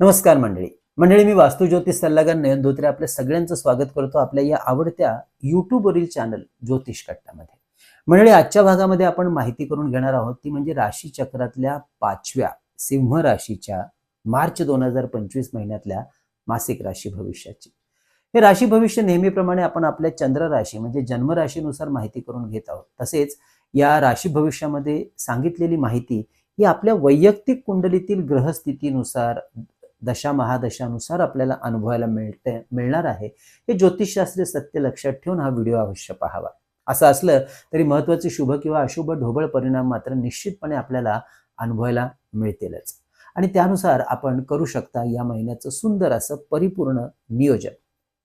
नमस्कार मंडळी. मंडळी मी वास्तू ज्योतिष सल्लागार नयन धोत्रे आपल्या सगळ्यांचं स्वागत करतो आपल्या या आवडत्या युट्यूबवरील चॅनल ज्योतिष कट्टामध्ये मंडळी आजच्या भागामध्ये आपण माहिती करून घेणार आहोत ती म्हणजे राशी चक्रातल्या पाचव्या सिंह राशीच्या मार्च दोन हजार पंचवीस महिन्यातल्या मासिक राशी भविष्याची. हे राशी भविष्य नेहमीप्रमाणे आपण आपल्या चंद्र राशी म्हणजे जन्मराशीनुसार माहिती करून घेत आहोत. तसेच या राशी भविष्यामध्ये सांगितलेली माहिती ही आपल्या वैयक्तिक कुंडलीतील ग्रहस्थितीनुसार दशा महादशानुसार आपल्याला अनुभवायला मिळते मिळणार आहे. हे ज्योतिषशास्त्रीय सत्य लक्षात ठेवून हा व्हिडिओ अवश्य पाहावा. असं असलं तरी महत्त्वाचे शुभ किंवा अशुभ ढोबळ परिणाम मात्र निश्चितपणे आपल्याला अनुभवायला मिळतीलच. आणि त्यानुसार आपण करू शकता या महिन्याचं सुंदर असं परिपूर्ण नियोजन.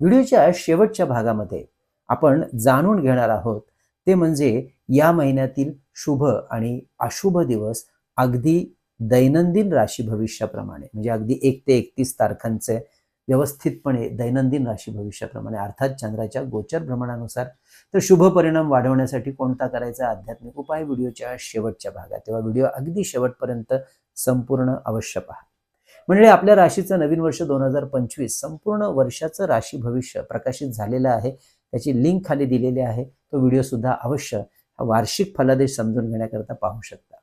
व्हिडिओच्या शेवटच्या भागामध्ये आपण जाणून घेणार आहोत ते म्हणजे या महिन्यातील शुभ आणि अशुभ दिवस अगदी दैनंदिन राशी भविष्याप्रमाणे म्हणजे अगदी एक ते एकतीस तारखांचे व्यवस्थितपणे दैनंदिन राशी भविष्याप्रमाणे अर्थात चंद्राच्या गोचर भ्रमणानुसार तर शुभ परिणाम वाढवण्यासाठी कोणता करायचा आध्यात्मिक उपाय? व्हिडिओच्या शेवटच्या भागात. तेव्हा व्हिडिओ अगदी शेवटपर्यंत संपूर्ण अवश्य पहा. म्हणजे आपल्या राशीचं नवीन वर्ष दोन हजार पंचवीस संपूर्ण वर्षाचं राशी भविष्य प्रकाशित झालेलं आहे. त्याची लिंक खाली दिलेली आहे. तो व्हिडिओ सुद्धा अवश्य हा वार्षिक फलादेश समजून घेण्याकरता पाहू शकता.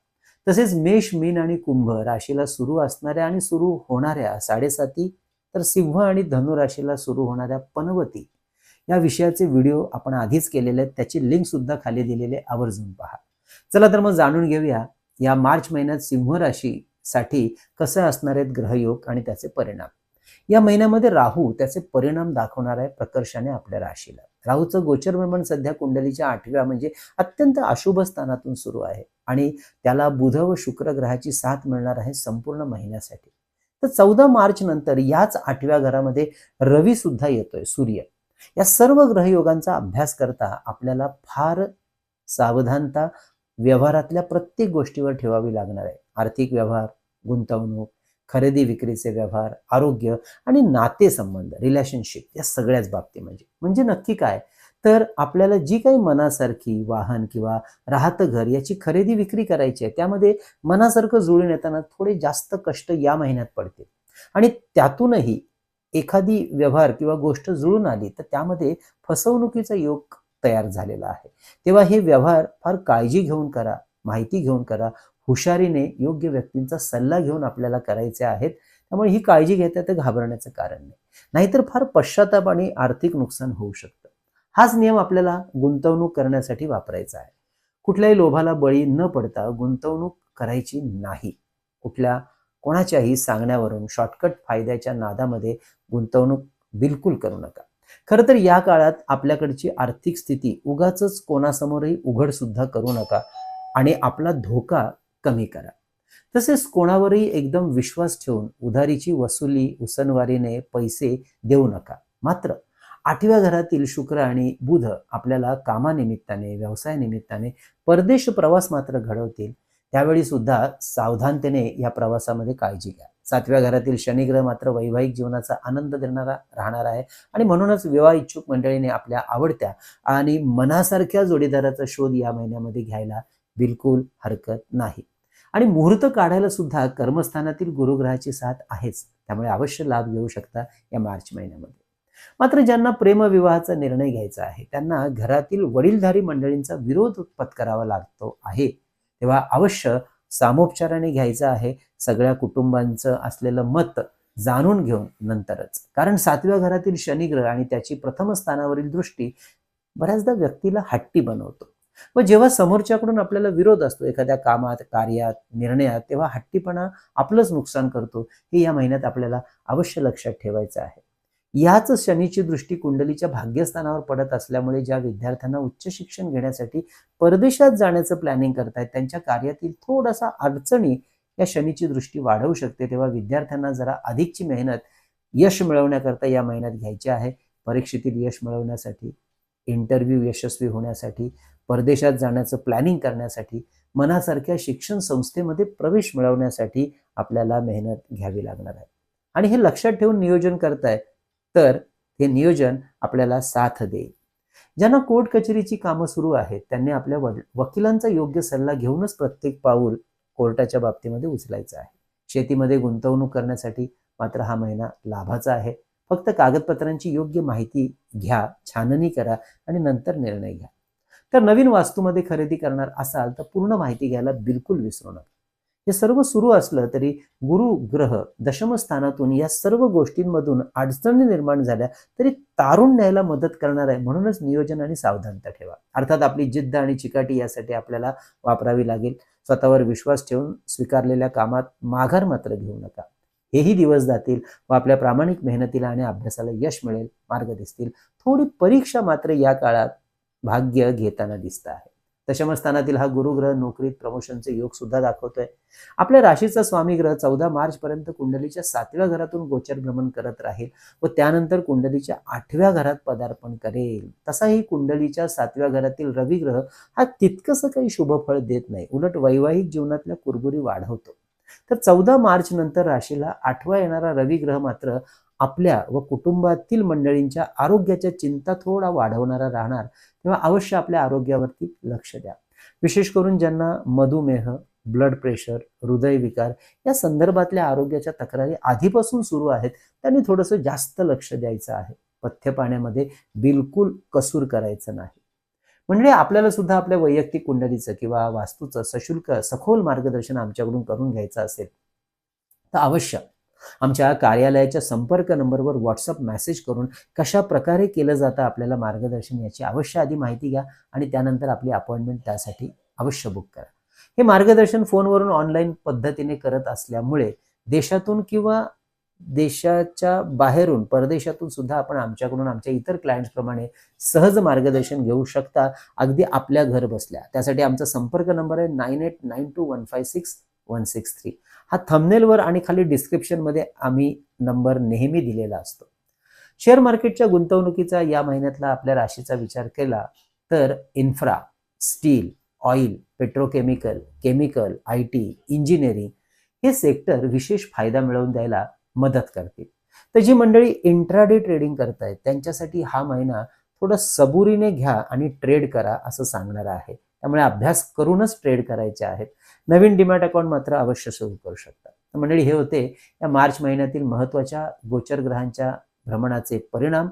तसेच मेष मीन आणि कुंभ राशीला सुरू असणाऱ्या आणि सुरू होणाऱ्या साडेसाती तर सिंह आणि धनु राशीला सुरू होणाऱ्या पनवती या विषयाचे व्हिडिओ आपण आधीच केलेले आहेत. त्याची लिंक सुद्धा खाली दिलेले आवर्जून पहा. चला तर मग जाणून घेऊया या मार्च महिन्यात सिंह राशीसाठी कसं असणार आहेत ग्रहयोग आणि त्याचे परिणाम. या महिन्यामध्ये राहू त्याचे परिणाम दाखवणार आहे प्रकर्षाने आपल्या राशीला. राहूचं गोचर भ्रमण सध्या कुंडलीच्या आठव्या म्हणजे अत्यंत अशुभ स्थानातून सुरू आहे आणि त्याला बुध व शुक्र ग्रहाची साथ मिळणार आहे संपूर्ण महिन्यासाठी. तर चौदा मार्च नंतर याच आठव्या घरामध्ये रवी सुद्धा येतोय सूर्य. या सर्व ग्रहयोगांचा अभ्यास करता आपल्याला फार सावधानता व्यवहारातल्या प्रत्येक गोष्टीवर ठेवावी लागणार आहे. आर्थिक व्यवहार गुंतवणूक खरेदी विक्रीचे व्यवहार आरोग्य आणि नातेसंबंध रिलेशनशिप या सगळ्याच बाबती म्हणजे. म्हणजे नक्की काय? तर आपल्याला जी काही मनासारखी वाहन किंवा राहतं घर याची खरेदी विक्री करायची आहे त्यामध्ये मनासारखं जुळून येताना थोडे जास्त कष्ट या महिन्यात पडतील. आणि त्यातूनही एखादी व्यवहार किंवा गोष्ट जुळून आली तर त्यामध्ये फसवणुकीचा योग तयार झालेला आहे. तेव्हा हे व्यवहार फार काळजी घेऊन करा माहिती घेऊन करा हुशारीने योग्य व्यक्तींचा सल्ला घेऊन आपल्याला करायचे आहेत त्यामुळे ही काळजी घेता तर घाबरण्याचं कारण नाही. नाहीतर फार पश्चाताप आणि आर्थिक नुकसान होऊ शकतं. हाच नियम आपल्याला गुंतवणूक करण्यासाठी वापरायचा आहे. कुठल्याही लोभाला बळी न पडता गुंतवणूक करायची नाही. कुठल्या कोणाच्याही सांगण्यावरून शॉर्टकट फायद्याच्या नादामध्ये गुंतवणूक बिलकुल करू नका. खरं तर या काळात आपल्याकडची आर्थिक स्थिती उगाच कोणासमोरही उघड सुद्धा करू नका आणि आपला धोका कमी करा. तसेच कोणावरही एकदम विश्वास ठेवून उधारीची वसुली उसनवारीने पैसे देऊ नका. मात्र आठव्या घरातील शुक्र आणि बुध आपल्याला कामानिमित्ताने व्यवसायानिमित्ताने परदेश प्रवास मात्र घडवतील त्यावेळी सुद्धा सावधानतेने या प्रवासामध्ये काळजी घ्या. सातव्या घरातील शनिग्रह मात्र वैवाहिक जीवनाचा आनंद देणारा राहणार आहे आणि म्हणूनच विवाह इच्छुक मंडळीने आपल्या आवडत्या आणि मनासारख्या जोडीदाराचा शोध या महिन्यामध्ये घ्यायला बिलकुल हरकत नाही. आणि मुहूर्त काढायला सुद्धा कर्मस्थानातील गुरुग्रहाची साथ आहेच. त्यामुळे अवश्य लाभ घेऊ शकता या मार्च महिन्यामध्ये. मात्र ज्यांना प्रेमविवाहाचा निर्णय घ्यायचा आहे त्यांना घरातील वडीलधारी मंडळींचा विरोध पत्करावा लागतो आहे. तेव्हा अवश्य सामोपचाराने घ्यायचं आहे. सगळ्या कुटुंबांचं असलेलं मत जाणून घेऊन नंतरच. कारण सातव्या घरातील शनिग्रह आणि त्याची प्रथम स्थानावरील दृष्टी बऱ्याचदा व्यक्तीला हट्टी बनवतो. मग जेव्हा समोरच्याकडून आपल्याला विरोध असतो एखाद्या कामात कार्यात निर्णयात तेव्हा हट्टीपणा आपलंच नुकसान करतो हे या महिन्यात आपल्याला अवश्य लक्षात ठेवायचं आहे. याच शनीची दृष्टी कुंडलीच्या भाग्यस्थानावर पडत असल्यामुळे ज्या विद्यार्थ्यांना उच्च शिक्षण घेण्यासाठी परदेशात जाण्याचं प्लॅनिंग करतायत त्यांच्या कार्यातील थोडासा अडचणी या शनीची दृष्टी वाढवू शकते तेव्हा विद्यार्थ्यांना जरा अधिकची मेहनत यश मिळवण्याकरता या महिन्यात घ्यायची आहे. परीक्षेतील यश मिळवण्यासाठी इंटरव्ह्यू यशस्वी होण्यासाठी परदेशात जाण्याचं प्लॅनिंग करण्यासाठी मनासारख्या शिक्षण संस्थेमध्ये प्रवेश मिळवण्यासाठी आपल्याला मेहनत घ्यावी लागणार आहे. आणि हे लक्षात ठेवून नियोजन करताय तर हे नियोजन आपल्याला साथ देईल ज्यांना कोर्ट कचेरीची कामं सुरू आहेत त्यांनी आपल्या वकिलांचा योग्य सल्ला घेऊनच प्रत्येक पाऊल कोर्टाच्या बाबतीमध्ये उचलायचं आहे. शेतीमध्ये गुंतवणूक करण्यासाठी मात्र हा महिना लाभाचा आहे. फक्त कागदपत्रांची योग्य माहिती घ्या छाननी करा आणि नंतर निर्णय घ्या. तर नवीन वास्तूमध्ये खरेदी करणार असाल तर पूर्ण माहिती घ्यायला बिलकुल विसरू नका. हे सर्व सुरू असलं तरी गुरु ग्रह दशमस्थानातून या सर्व गोष्टींमधून अडचणी निर्माण झाल्या तरी तारून न्यायला मदत करणार आहे म्हणूनच नियोजन आणि सावधानता ठेवा. अर्थात आपली जिद्द आणि चिकाटी यासाठी आपल्याला वापरावी लागेल. स्वतःवर विश्वास ठेवून स्वीकारलेल्या कामात माघार मात्र घेऊ नका. हेही दिवस जातील व आपल्या प्रामाणिक मेहनतीला आणि अभ्यासाला यश मिळेल मार्ग दिसतील. थोडी परीक्षा मात्र या काळात भाग्य घेताना दिसत आहे. दशमस्थानातील हा गुरुग्रह नोकरीत प्रमोशनचे योग सुद्धा दाखवतोय. आपल्या राशीचा स्वामी ग्रह चौदा मार्च पर्यंत कुंडलीच्या सातव्या घरातून गोचर भ्रमण करत राहील व त्यानंतर कुंडलीच्या आठव्या घरात पदार्पण करेल. तसाही कुंडलीच्या सातव्या घरातील रवी ग्रह हा तितकंसं काही शुभफळ देत नाही. उलट वैवाहिक जीवनातल्या कुरबुरी वाढवतो. तर चौदा मार्च नंतर राशीला आठवा येणारा रवी ग्रह मात्र आपल्या व कुटुंबातील मंडळींच्या आरोग्याच्या चिंता थोडा वाढवणारा राहणार तेव्हा अवश्य आपल्या आरोग्यावरती लक्ष द्या. विशेष करून ज्यांना मधुमेह ब्लड प्रेशर हृदयविकार या संदर्भातल्या आरोग्याच्या तक्रारी आधीपासून सुरू आहेत त्यांनी थोडंसं जास्त लक्ष द्यायचं आहे. पथ्य पाण्यामध्ये बिलकुल कसूर करायचं नाही. म्हणजे आपल्याला सुद्धा आपल्या वैयक्तिक कुंडलीचं किंवा वास्तूचं सशुल्क सखोल मार्गदर्शन आमच्याकडून करून घ्यायचं असेल तर अवश्य आमच्या कार्यालयाच्या संपर्क नंबरवर व्हॉट्सअप मेसेज करून कशा प्रकारे केलं जातं आपल्याला मार्गदर्शन याची अवश्य आधी माहिती घ्या आणि त्यानंतर आपली अपॉइंटमेंट त्यासाठी अवश्य बुक करा. हे मार्गदर्शन फोनवरून ऑनलाईन पद्धतीने करत असल्यामुळे देशातून किंवा देशाच्या बाहेरून परदेशातून सुद्धा आपण आमच्याकडून आमच्या इतर क्लायंट्सप्रमाणे सहज मार्गदर्शन घेऊ शकता. अगदी आपल्या घर बसल्या. त्यासाठी आमचा संपर्क नंबर आहे nine eight nine two one five six one six three हा थंबनेलवर आणि खाली डिस्क्रिप्शनमध्ये आम्ही नंबर नेहमी दिलेला असतो. शेअर मार्केटच्या गुंतवणुकीचा या महिन्यातला आपल्या राशीचा विचार केला तर infra steel oil petrochemical chemical I T engineering हे सेक्टर विशेष फायदा मिळवून द्यायला मदत करतील. तर जी मंडळी इंट्राडे ट्रेडिंग करतायत त्यांच्यासाठी हा महिना थोडं सबुरीने घ्या आणि ट्रेड करा असं सांगणार आहे. त्यामुळे अभ्यास करूनच ट्रेड करायचे आहेत. नवीन डिमॅट अकाउंट मात्र अवश्य सुरू करू शकता मंडळी हे होते या मार्च महिन्यातील महत्त्वाच्या गोचर ग्रहांच्या भ्रमणाचे परिणाम.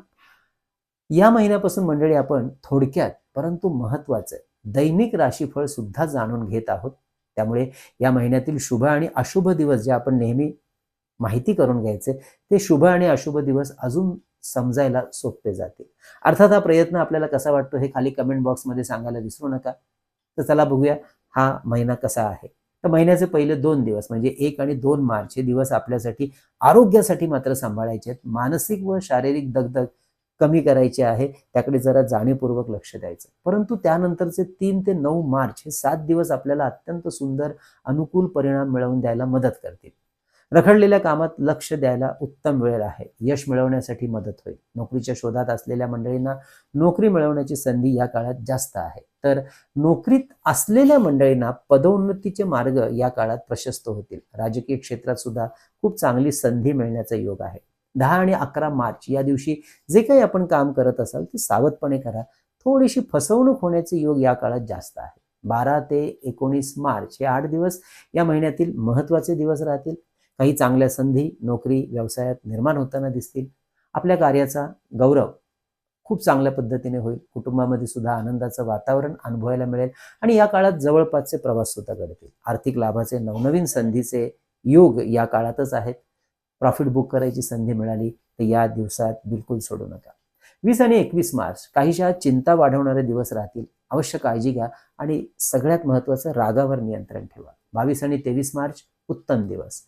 या महिन्यापासून मंडळी आपण थोडक्यात परंतु महत्वाचं दैनिक राशीफळ सुद्धा जाणून घेत आहोत. त्यामुळे या महिन्यातील शुभ आणि अशुभ दिवस जे आपण नेहमी माहिती करून घ्यायचे ते शुभ आणि अशुभ दिवस अजून समजायला सोपे जातील. अर्थात हा प्रयत्न आपल्याला कसा वाटतो हे खाली कमेंट बॉक्समध्ये सांगायला विसरू नका. तर चला बघूया. हा महिना कसा आहे? तर महिन्याचे पहिले दोन दिवस म्हणजे एक आणि दोन मार्च हे दिवस आपल्यासाठी आरोग्यासाठी मात्र सांभाळायचे आहेत. मानसिक व शारीरिक दगदग कमी करायची आहे. त्याकडे जरा जाणीवपूर्वक लक्ष द्यायचं. परंतु त्यानंतरचे तीन ते नऊ मार्च हे सात दिवस आपल्याला अत्यंत सुंदर अनुकूल परिणाम मिळवून द्यायला मदत करतील. रखडलेल्या कामात लक्ष द्यायला उत्तम वेळ आहे. यश मिळवण्यासाठी मदत होईल. नोकरीच्या शोधात असलेल्या मंडळींना नोकरी मिळवण्याची संधी या काळात जास्त आहे. तर नोकरीत असलेल्या मंडळींना पदोन्नतीचे मार्ग या काळात प्रशस्त होतील. राजकीय क्षेत्रात सुद्धा खूप चांगली संधी मिळण्याचा योग आहे. दहा आणि अकरा मार्च या दिवशी जे काही आपण काम करत असाल ते सावधपणे करा. थोडीशी फसवणूक होण्याचे योग या काळात जास्त आहे. बारा ते एकोणीस मार्च हे आठ दिवस या महिन्यातील महत्त्वाचे दिवस राहतील. काही चांगल्या संधी नोकरी व्यवसायात निर्माण होताना दिसतील. आपल्या कार्याचा गौरव खूप चांगल्या पद्धतीने होईल. कुटुंबामध्ये सुद्धा आनंदाचं वातावरण अनुभवायला मिळेल आणि या काळात जवळपासचे प्रवास सुद्धा घडतील. आर्थिक लाभाचे नवनवीन संधीचे योग या काळातच आहेत. प्रॉफिट बुक करायची संधी मिळाली तर या दिवसात बिलकुल सोडू नका. वीस आणि एकवीस मार्च काहीशा चिंता वाढवणारे दिवस राहतील. अवश्य काळजी घ्या आणि सगळ्यात महत्वाचं रागावर नियंत्रण ठेवा. बावीस आणि तेवीस मार्च उत्तम दिवस.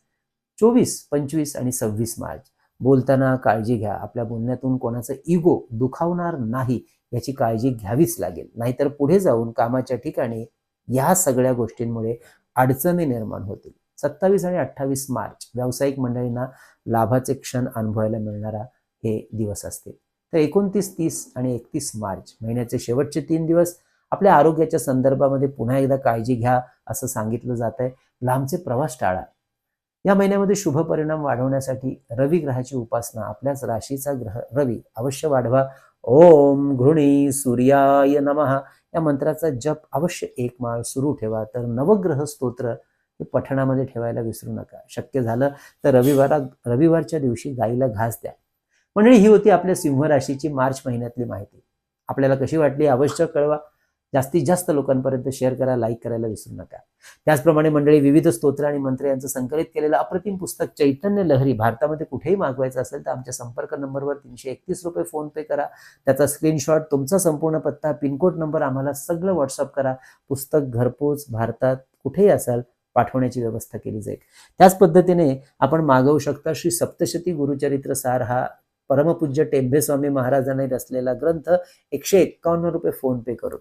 चोवीस पंचवीस आणि सव्वीस मार्च बोलताना काळजी घ्या. आपल्या बोलण्यातून कोणाचं इगो दुखावणार नाही याची काळजी घ्यावीच लागेल. नाहीतर पुढे जाऊन कामाच्या ठिकाणी या सगळ्या गोष्टींमुळे अडचणी निर्माण होतील. सत्तावीस आणि अठ्ठावीस मार्च व्यावसायिक मंडळींना लाभाचे क्षण अनुभवायला मिळणारा हे दिवस असतील तर एकोणतीस तीस आणि एकतीस मार्च महिन्याचे शेवटचे तीन दिवस आपल्या आरोग्याच्या संदर्भामध्ये पुन्हा एकदा काळजी घ्या असं सांगितलं जात आहे लांबचे प्रवास टाळा. या महिन्यामध्ये शुभ परिणाम वाढवण्यासाठी रवी ग्रहाची उपासना आपल्याच राशीचा ग्रह रवी अवश्य वाढवा. ओम घृणी सूर्याय नमः. या मंत्राचा जप अवश्य एक माळ सुरू ठेवा. तर नवग्रह स्तोत्र हे पठणामध्ये ठेवायला विसरू नका. शक्य झालं तर रविवारा रविवारच्या दिवशी गाईला घास द्या. मंडळी ही होती आपल्या सिंह राशीची मार्च महिन्यातली माहिती. आपल्याला कशी वाटली अवश्य कळवा. जास्तीत जास्त लोकांपर्यंत शेअर करा लाईक करायला विसरू नका. त्याचप्रमाणे मंडळी विविध स्तोत्र आणि मंत्र यांचं संकलित केलेलं अप्रतिम पुस्तक चैतन्य लहरी भारतामध्ये कुठेही मागवायचं असेल तर आमच्या संपर्क नंबरवर तीनशे एकतीस रुपये फोन पे करा. त्याचा स्क्रीनशॉट तुमचा संपूर्ण पत्ता पिनकोड नंबर आम्हाला सगळं व्हॉट्सअप करा. पुस्तक घरपोच भारतात कुठेही असाल पाठवण्याची व्यवस्था केली जाईल. त्याच पद्धतीने आपण मागवू शकता श्री सप्तशती गुरुचरित्र सार हा परमपूज्य टेंभे स्वामी महाराजांनी रचलेला ग्रंथ एकशे एक्कावन्न रुपये फोन पे करून.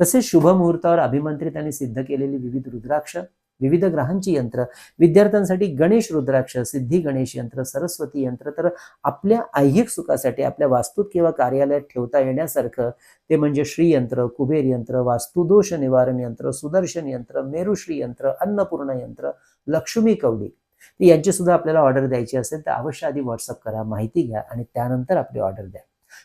तसेच शुभ मुहूर्तावर अभिमंत्रित आणि सिद्ध केलेली विविध रुद्राक्ष विविध ग्रहांची यंत्र विद्यार्थ्यांसाठी गणेश रुद्राक्ष सिद्धी गणेश यंत्र सरस्वती यंत्र तर आपल्या ऐहिक सुखासाठी आपल्या वास्तूत किंवा कार्यालयात ठेवता येण्यासारखं ते म्हणजे श्रीयंत्र कुबेर यंत्र वास्तुदोष निवारण यंत्र सुदर्शन यंत्र मेरुश्री यंत्र अन्नपूर्ण यंत्र लक्ष्मी कवडी. यांची सुद्धा आपल्याला ऑर्डर द्यायची असेल तर अवश्य आधी व्हॉट्सअप करा माहिती घ्या आणि त्यानंतर आपली ऑर्डर द्या.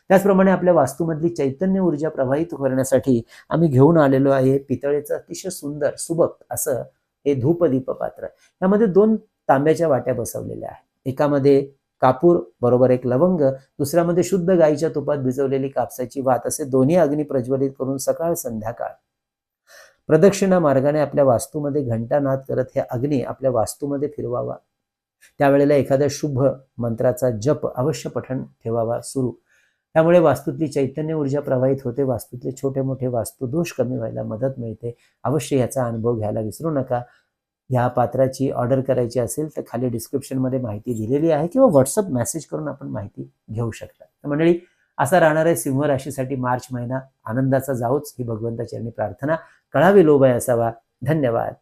त्याचप्रमाणे आपल्या वास्तूमधली चैतन्य ऊर्जा प्रवाहित करण्यासाठी आम्ही घेऊन आलेलो आहे पितळेचं अतिशय सुंदर सुबक असं हे धूपदीप पात्र. यामध्ये दोन तांब्याच्या वाट्या बसवलेल्या आहेत. एकामध्ये कापूर बरोबर एक लवंग दुसऱ्यामध्ये शुद्ध गाईच्या तुपात भिजवलेली कापसाची वात असे दोन्ही अग्नी प्रज्वलित करून सकाळ संध्याकाळ. प्रदक्षिणा मार्गाने आपल्या वास्तूमध्ये घंटानाद करत हे अग्नी आपल्या वास्तूमध्ये फिरवावा. त्यावेळेला एखाद्या शुभ मंत्राचा जप अवश्य पठण ठेवावा सुरू. त्यामुळे वास्तूतली चैतन्य ऊर्जा प्रवाहित होते वास्तूतले छोटे मोठे वास्तुदोष कमी व्हायला मदत मिळते. अवश्य याचा अनुभव घ्यायला विसरू नका. ह्या पात्राची ऑर्डर करायची असेल तर खाली डिस्क्रिप्शनमध्ये माहिती दिलेली आहे किंवा व्हॉट्सअप मेसेज करून आपण माहिती घेऊ शकता. तर मंडळी असा राहणार आहे सिंह राशीसाठी मार्च महिना. आनंदाचा जाऊच ही भगवंताची प्रार्थना. कळावी लोभय असावा धन्यवाद.